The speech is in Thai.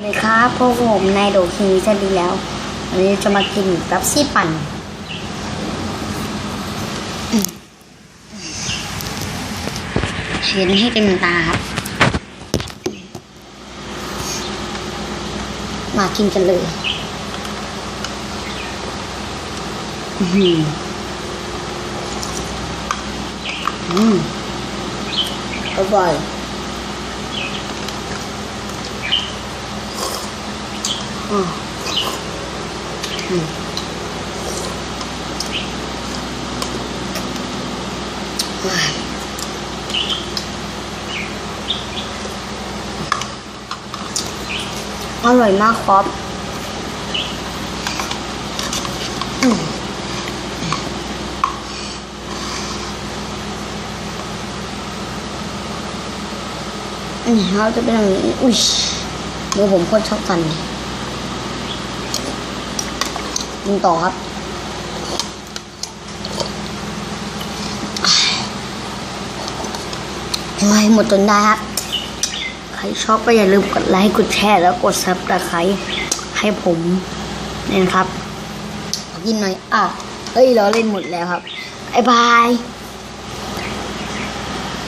สวัสดีครับพวกผมนายโดคิงจะดีแล้ว วันนี้จะมากินแป๊บซี่ปั่นอืมเห็นให้เต็มตาครับ มากินกันเลย อือหืออืมอร่อย อืมอืมอร่อยมากครับอืมอืมเขาจะเป็นอย่างนี้ อุ้ยมือผมโคตรชอบสั่นเลย กินต่อครับยังไงหมดจนได้ครับ ใครชอบก็อย่าลืมกดไลค์กดแชร์แล้วกดซับสไครต์ให้ผมนี่นะครับ กินหน่อยอะเฮ้ยเราเล่นหมดแล้วครับ บ๊ายบาย